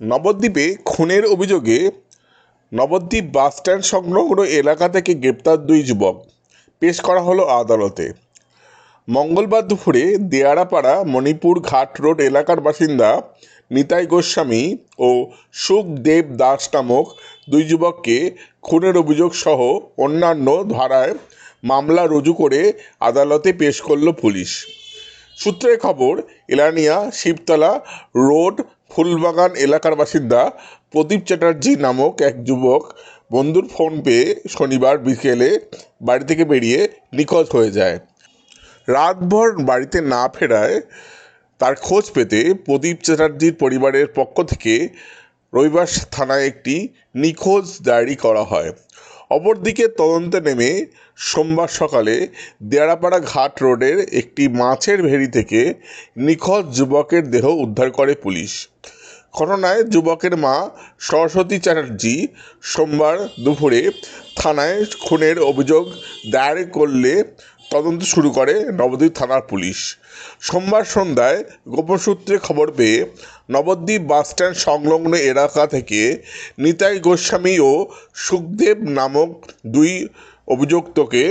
নবদ্বীপে খুনের অভিযোগে নবদ্বীপ বাসস্ট্যান্ড সংলগ্ন এলাকা থেকে গ্রেপ্তার দুই যুবক। পেশ করা হলো আদালতে। মঙ্গলবার দুপুরে দেয়ারাপাড়া মণিপুর ঘাট রোড এলাকার বাসিন্দা নিতাই গোস্বামী ও সুখদেব দাস নামক দুই যুবককে খুনের অভিযোগ সহ অন্যান্য ধারায় মামলা রুজু করে আদালতে পেশ করল পুলিশ। সূত্রের খবর, এলানিয়া শিবতলা রোড ফুলবাগান এলাকার বাসিন্দা প্রদীপ চ্যাটার্জি নামক এক যুবক বন্ধুর ফোন পেয়ে শনিবার বিকেলে বাড়ি থেকে বেরিয়ে নিখোঁজ হয়ে যায়। রাতভর বাড়িতে না ফেরায় তার খোঁজ পেতে প্রদীপ চ্যাটার্জির পরিবারের পক্ষ থেকে রবিবার থানায় একটি নিখোঁজ ডায়েরি করা হয়। অপরদিকে তদন্তে নেমে সোমবার সকালে দেয়ারাপাড়া ঘাট রোডের একটি মাছের ভেড়ি থেকে নিখোঁজ যুবকের দেহ উদ্ধার করে পুলিশ। ঘটনায় যুবকের মা সরস্বতী চ্যাটার্জি সোমবার দুপুরে থানায় খুনের অভিযোগ দায়ের করলে তদন্ত শুরু করে নবদ্বীপ থানার পুলিশ। সোমবার সন্ধ্যায় গোপন সূত্রে খবর পেয়ে নবদ্বীপ বাসস্ট্যান্ড সংলগ্ন এলাকা থেকে নিতাই গোস্বামী ও সুখদেব নামক দুই অভিযুক্তকে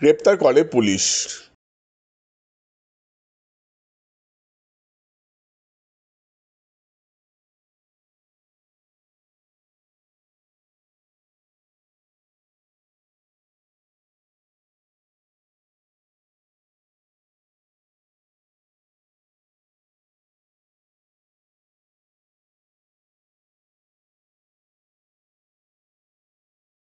গ্রেপ্তার করে পুলিশ।